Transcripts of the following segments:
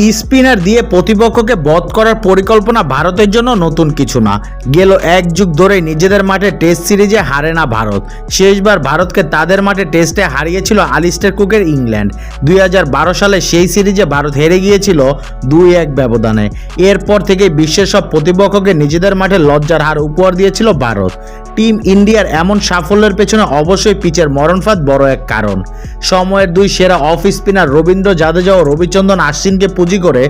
Spinner দিয়ে প্রতিপক্ষকে বধ করার পরিকল্পনা ভারতের জন্য নতুন কিছু না। গেল এক যুগ ধরে নিজেদের মাঠে টেস্ট সিরিজে হারে না ভারত। শেষবার ভারতকে তাদের মাঠে টেস্টে হারিয়েছিল আলিস্টার কুকের ইংল্যান্ড। দুই হাজার বারো সালে সেই সিরিজে ভারত হেরে গিয়েছিল দুই এক ব্যবধানে। এরপর থেকে বিশ্বের সব প্রতিপক্ষকে নিজেদের মাঠে লজ্জার হার উপহার দিয়েছিল ভারত। টিম ইন্ডিয়ার এমন সাফল্যের পেছনে অবশ্যই পিচের মরণফাত বড় এক কারণ। সময়ের দুই সেরা অফ স্পিনার রবীন্দ্র জাদেজা ও রবিচন্দ্রন আশ্বিনকে পুঁজি করে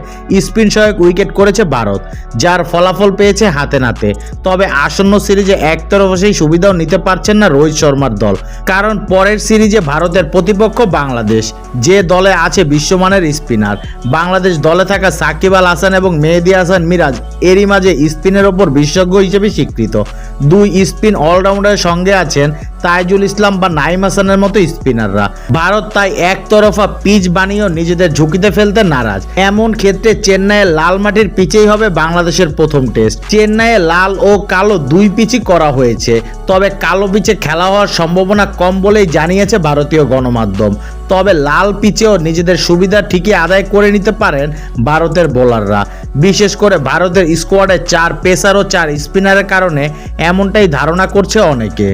স্পিন সহায়ক উইকেট করেছে ভারত, যার ফলাফল পেয়েছে হাতে নাতে। তবে আসন্ন সিরিজে একতরফা সেই সুবিধাও নিতে পারছেন না রোহিত শর্মার দল। কারণ পরের সিরিজে ভারতের প্রতিপক্ষ বাংলাদেশ, যে দলে আছে বিশ্বমানের স্পিনার। বাংলাদেশ দলে থাকা সাকিব আল হাসান এবং মেহেদি হাসান মিরাজ এরই মাঝে স্পিনের ওপর বিশেষজ্ঞ হিসেবে স্বীকৃত। দুই স্পিন অলরাউন্ডারের সঙ্গে আছেন তাইজুল ইসলাম বা নাইম হাসানের মতো স্পিনাররা। ভারত তাই একতরফা পিচ বানিয়েও নিজেদের ঝুঁকিতে ফেলতে নারাজ। এমন ক্ষেত্রে চেন্নাইয়ের লাল মাটির পিচেই হবে বাংলাদেশের প্রথম টেস্ট। চেন্নাইয়ে লাল ও কালো দুই পিচই করা হয়েছে। তবে কালো পিচে খেলা হওয়ার সম্ভাবনা কম বলেই জানিয়েছে ভারতীয় গণমাধ্যম। তবে লাল পিচেও নিজেদের সুবিধা ঠিকই আদায় করে নিতে পারেন ভারতের বোলাররা। বিশেষ করে ভারতের স্কোয়াডে চার পেসার ও চার স্পিনারের কারণে এমনটাই ধারণা করছে অনেকে।